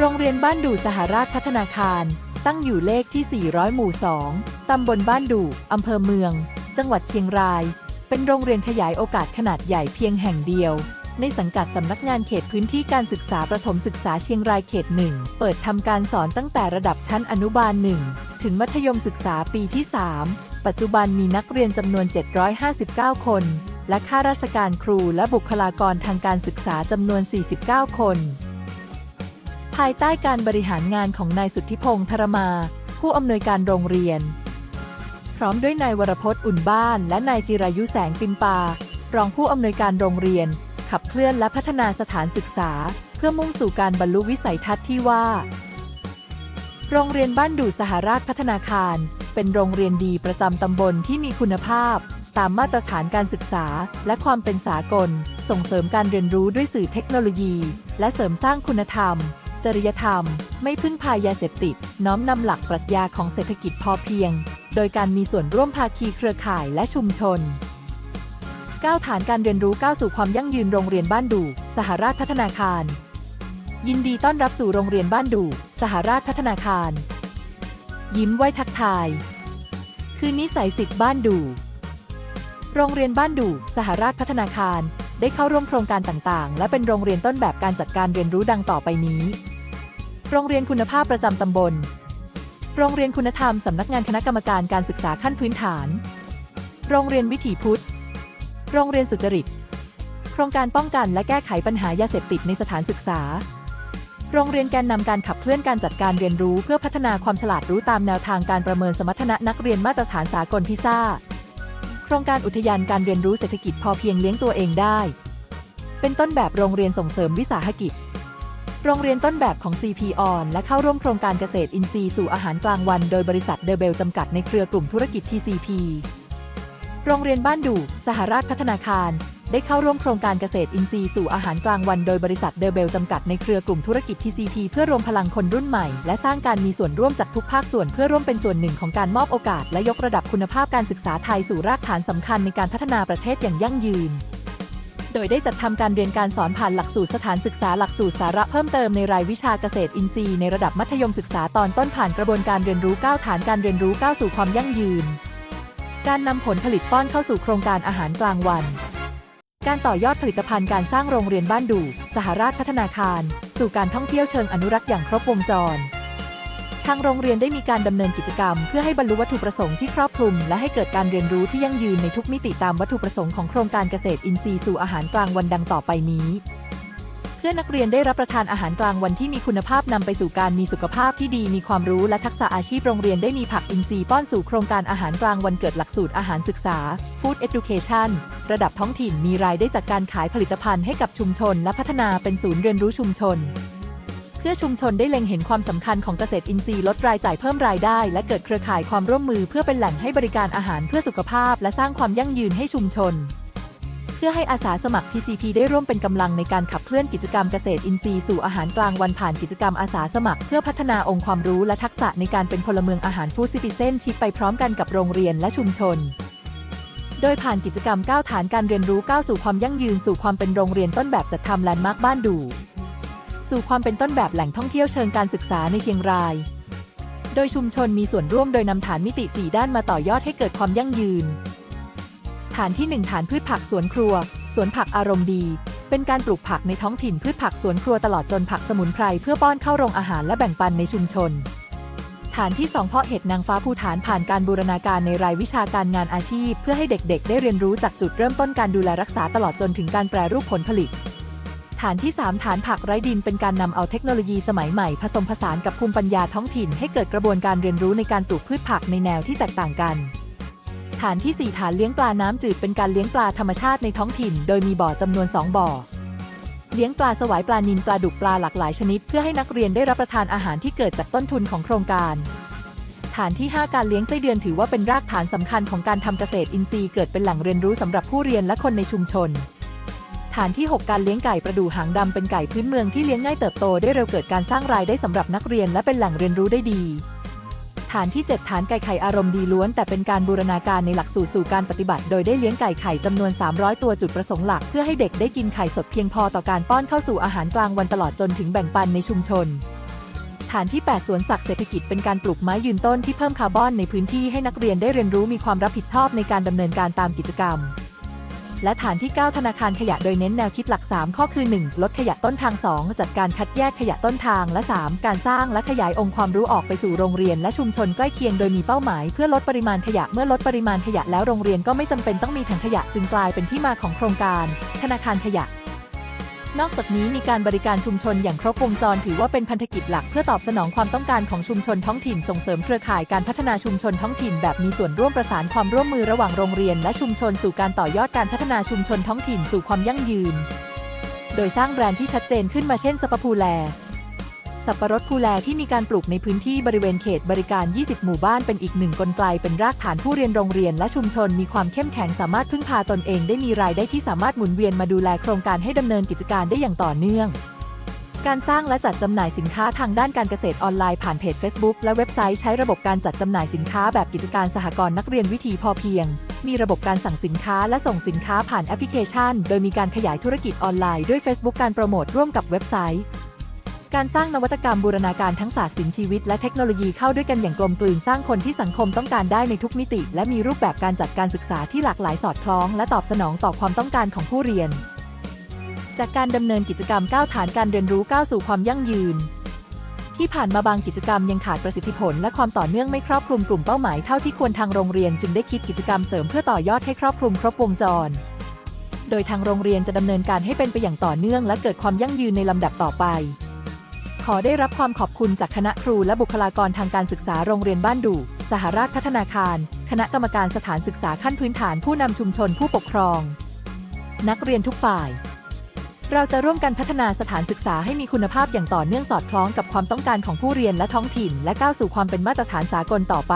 โรงเรียนบ้านดู่สหราชพัฒนาคาร ตั้งอยู่เลขที่ 400 หมู่ 2 ตำบลบ้านดู่อำเภอเมือง จังหวัดเชียงราย เป็นโรงเรียนขยายโอกาสขนาดใหญ่เพียงแห่งเดียว ในสังกัดสำนักงานเขตพื้นที่การศึกษาประถมศึกษาเชียงรายเขตหนึ่ง เปิดทำการสอนตั้งแต่ระดับชั้นอนุบาล1ถึงมัธยมศึกษาปีที่ 3 ปัจจุบันมีนักเรียนจำนวน 759 คน และข้าราชการครูและบุคลากรทางการศึกษาจำนวน 49 คน ภายใต้การบริหารงานของนายสุทธิพงษ์ธรมา ผู้อำนวยการโรงเรียน พร้อมด้วยนายวรพจน์อุ่นบ้าน และนายจิรายุแสงปิมปา รองผู้อำนวยการโรงเรียน ขับเคลื่อนและพัฒนาสถานศึกษา เพื่อมุ่งสู่การบรรลุวิสัยทัศน์ที่ว่า โรงเรียนบ้านดู่สหราชพัฒนาคาร เป็นโรงเรียนดีประจำตำบลที่มีคุณภาพ ตามมาตรฐานการศึกษา และความเป็นสากล ส่งเสริมการเรียนรู้ด้วยสื่อเทคโนโลยี และเสริมสร้างคุณธรรม จริยธรรม ไม่พึ่งพายาเสพติด น้อมนำหลักปรัชญาของเศรษฐกิจพอเพียง โดยการมีส่วนร่วมภาคีเครือข่ายและชุมชนก้าวฐานการเรียนรู้ก้าวสู่ความยั่งยืนโรงเรียนบ้านดู่สหราชพัฒนาคาร ยินดีต้อนรับสู่โรงเรียนบ้านดู่สหราชพัฒนาคาร ยิ้มไหวทักทาย คือนิสัยสิทธิ์บ้านดู่โรงเรียนบ้านดู่สหราชพัฒนาคาร ได้เข้าร่วมโครงการต่างๆ และเป็นโรงเรียนต้นแบบการจัดการเรียนรู้ดังต่อไปนี้ โรงเรียนคุณภาพประจำตำบล โรงเรียนคุณธรรมสำนักงานคณะกรรมการการศึกษาขั้นพื้นฐาน โรงเรียนวิถีพุทธ โรงเรียนสุจริต โครงการป้องกันและแก้ไขปัญหายาเสพติดในสถานศึกษา โรงเรียนแกนนำการขับเคลื่อนการจัดการเรียนรู้เพื่อพัฒนาความฉลาดรู้ตามแนวทางการประเมินสมรรถนะนักเรียนมาตรฐานสากลพิซ่า ครงการอุทยานการเรียนรู้เศรษฐกิจพอเพียงเลี้ยงตัวเองได้ เป็นต้นแบบโรงเรียนส่งเสริมวิสาหกิจ โรงเรียนต้นแบบของ CP on และเข้าร่วมโครงการเกษตรอินทรีย์สู่อาหารกลางวัน โดยบริษัทเดเบลจำกัดในเครือกลุ่มธุรกิจ TCP โรงเรียนบ้านดู่สหราชพัฒนาคาร ได้เข้าร่วมโครงการเกษตรอินทรีย์สู่อาหารกลางวันโดยบริษัทเดเบลจำกัดในเครือกลุ่มธุรกิจ TCP เพื่อรวมพลังคนรุ่นใหม่ และสร้างการมีส่วนร่วมจากทุกภาคส่วนเพื่อร่วมเป็นส่วนหนึ่งของการมอบโอกาส และยกระดับคุณภาพการศึกษาไทยสู่รากฐานสำคัญในการพัฒนาประเทศอย่างยั่งยืนโดยได้จัดทำการเรียนการสอนผ่านหลักสูตรสถานศึกษาหลักสูตรสาระเพิ่มเติมในรายวิชาเกษตรอินทรีย์ในระดับมัธยมศึกษาตอนต้นผ่านกระบวนการเรียนรู้ก้าวฐานการเรียนรู้ก้าวสู่ความยั่งยืน การนำผลผลิตป้อนเข้าสู่โครงการอาหารกลางวัน การต่อยอดผลิตภัณฑ์การสร้างโรงเรียนบ้านดู่สหราชพัฒนาคาร สู่การท่องเที่ยวเชิงอนุรักษ์อย่างครบวงจร ทางโรงเรียนได้มีการดำเนินกิจกรรม เพื่อให้บรรลุวัตถุประสงค์ที่ครอบคลุม และให้เกิดการเรียนรู้ที่ยั่งยืนในทุกมิติตามวัตถุประสงค์ของโครงการเกษตรอินทรีย์สู่อาหารกลางวันดังต่อไปนี้ เพื่อนักเรียนได้รับประทานอาหารกลางวันที่มีคุณภาพนำไปสู่การมีสุขภาพที่ดี มีความรู้และทักษะอาชีพโรงเรียนได้มีผักอินทรีย์ป้อนสู่โครงการอาหารกลางวันเกิดหลักสูตรอาหารศึกษา Food Education ระดับท้องถิ่นมีรายได้จากการขายผลิตภัณฑ์ให้กับชุมชน และพัฒนาเป็นศูนย์เรียนรู้ชุมชน เพื่อชุมชนได้เล็งเห็นความสำคัญของเกษตรอินทรีย์ลดรายจ่ายเพิ่มรายได้ และเกิดเครือข่ายความร่วมมือเพื่อเป็นแหล่งให้บริการอาหารเพื่อสุขภาพ และสร้างความยั่งยืนให้ชุมชน เพื่อให้อาสาสมัคร TCP ได้ร่วมเป็นกำลังในการขับเคลื่อนกิจกรรมเกษตรอินทรีย์สู่อาหารกลางวันผ่านกิจกรรมอาสาสมัคร เพื่อพัฒนาองค์ความรู้และทักษะในการเป็นพลเมืองอาหารฟู้ดซิติเซนชิพไปพร้อมกันกับโรงเรียนและชุมชน โดยผ่านกิจกรรมก้าวฐานการเรียนรู้ก้าวสู่ความยั่งยืนสู่ความเป็นโรงเรียนต้นแบบจัดทำแลนด์มาร์คบ้านดูสู่ความเป็นต้นแบบแหล่งท่องเที่ยวเชิงการศึกษาในเชียงราย โดยชุมชนมีส่วนร่วมโดยนำฐานมิติ 4 ด้านมาต่อยอดให้เกิดความยั่งยืน ฐานที่ 1 ฐานพืชผักสวนครัว สวนผักอารมณ์ดี เป็นการปลูกผักในท้องถิ่นพืชผักสวนครัวตลอดจนผักสมุนไพรเพื่อป้อนเข้าโรงอาหารและแบ่งปันในชุมชน ฐานที่ 2 เพาะเห็ดนางฟ้าภูฐานผ่านการบูรณาการในรายวิชาการงานอาชีพ เพื่อให้เด็กๆ ได้เรียนรู้จากจุดเริ่มต้นการดูแลรักษาตลอดจนถึงการแปรรูปผลผลิต ฐานที่ 3 ฐานผักไร้ดินเป็นการนำเอาเทคโนโลยีสมัยใหม่ผสมผสานกับภูมิปัญญาท้องถิ่น ให้เกิดกระบวนการเรียนรู้ในการปลูกพืชผักในแนวที่แตกต่างกัน ฐานที่ 4 ฐานเลี้ยงปลาน้ำจืดเป็นการเลี้ยงปลาธรรมชาติในท้องถิ่น โดยมีบ่อจำนวน 2 บ่อ เลี้ยงปลาสวายปลานิลปลาดุกปลาหลากหลายชนิด เพื่อให้นักเรียนได้รับประทานอาหารที่เกิดจากต้นทุนของโครงการ ฐานที่ 5 การเลี้ยงไส้เดือนถือว่าเป็นรากฐานสำคัญของการทำเกษตรอินทรีย์เกิดเป็นแหล่งเรียนรู้สำหรับผู้เรียนและคนในชุมชนฐานที่ 6 การเลี้ยงไก่ประดูหางดำเป็นไก่พื้นเมืองที่เลี้ยงง่ายเติบโตได้เร็วเกิดการสร้างรายได้สำหรับนักเรียนและเป็นแหล่งเรียนรู้ได้ดี ฐานที่ 7 ฐานไก่ไข่อารมณ์ดีล้วน แต่เป็นการบูรณาการในหลักสูตรสู่การปฏิบัติ โดยได้เลี้ยงไก่ไข่จำนวน 300 ตัวจุดประสงค์หลัก เพื่อให้เด็กได้กินไข่สดเพียงพอต่อการป้อนเข้าสู่อาหารกลางวันตลอดจนถึงแบ่งปันในชุมชน ฐานที่ 8 สวนสัตว์เศรษฐกิจเป็นการปลูกไม้ยืนต้นที่เพิ่มคาร์บอนในพื้นที่ให้นักเรียนได้เรียนรู้มีความรับผิดชอบในการดำเนินการตามกิจกรรม และฐานที่ 9 ธนาคารขยะโดยเน้นแนวคิดหลัก 3 ข้อคือ 1. ลดขยะต้นทาง 2. จัดการคัดแยกขยะต้นทาง และ 3. การสร้างและขยายองค์ความรู้ออกไปสู่โรงเรียนและชุมชนใกล้เคียงโดยมีเป้าหมายเพื่อลดปริมาณขยะเมื่อลดปริมาณขยะแล้วโรงเรียนก็ไม่จำเป็นต้องมีถังขยะจึงกลายเป็นที่มาของโครงการ ธนาคารขยะ นอกจากนี้มีการบริการชุมชนอย่างครบวงจรถือว่าเป็นพันธกิจหลักเพื่อตอบสนองความต้องการของชุมชนท้องถิ่นส่งเสริมเครือข่ายการพัฒนาชุมชนท้องถิ่นแบบมีส่วนร่วมประสานความร่วมมือระหว่างโรงเรียน และชุมชนสู่การต่อยอดการพัฒนาชุมชนท้องถิ่นสู่ความยั่งยืน โดยสร้างแบรนด์ที่ชัดเจนขึ้นมาเช่นสปพูแล สับปะรดภูแลที่มีการปลูกในพื้นที่บริเวณเขตบริการ 20 หมู่บ้านเป็นอีกหนึ่งกลไกเป็นรากฐานผู้เรียนโรงเรียนและชุมชน มีความเข้มแข็งสามารถพึ่งพาตนเองได้มีรายได้ที่สามารถหมุนเวียนมาดูแลโครงการให้ดำเนินกิจการได้อย่างต่อเนื่องการสร้างและจัดจำหน่ายสินค้าทางด้านการเกษตรออนไลน์ผ่านเพจ Facebook และเว็บไซต์ใช้ระบบการจัดจำหน่ายสินค้าแบบกิจการสหกรณ์นักเรียนวิถีพอเพียง มีระบบการสั่งสินค้าและส่งสินค้าผ่านแอปพลิเคชัน โดยมีการขยายธุรกิจออนไลน์ด้วย Facebook การโปรโมทร่วมกับเว็บไซต์ การสร้างนวัตกรรมบูรณาการทั้งศาสตร์ศิลป์ชีวิตและเทคโนโลยีเข้าด้วยกันอย่างกลมกลืนสร้างคนที่สังคมต้องการได้ในทุกมิติ และมีรูปแบบการจัดการศึกษาที่หลากหลายสอดคล้อง และตอบสนองต่อความต้องการของผู้เรียน จากการดำเนินกิจกรรมก้าวฐานการเรียนรู้ก้าวสู่ความยั่งยืน ที่ผ่านมาบางกิจกรรมยังขาดประสิทธิผล และความต่อเนื่องไม่ครอบคลุมกลุ่มเป้าหมายเท่าที่ควรทางโรงเรียนจึงได้คิดกิจกรรมเสริมเพื่อต่อยอดให้ครอบคลุมครบวงจร โดยทางโรงเรียนจะดำเนินการให้เป็นไปอย่างต่อเนื่อง และเกิดความยั่งยืนในลำดับต่อไป อได้รับความขอบคุณจากคณะครูและบุคลากรทางการศึกษาโรงเรียนบ้านดู่สหราชพัฒนาคาร คณะกรรมการสถานศึกษาขั้นพื้นฐานผู้นำชุมชนผู้ปกครอง นักเรียนทุกฝ่าย เราจะร่วมกันพัฒนาสถานศึกษาให้มีคุณภาพอย่างต่อเนื่องสอดคล้องกับความต้องการของผู้เรียนและท้องถิ่น และก้าวสู่ความเป็นมาตรฐานสากลต่อไป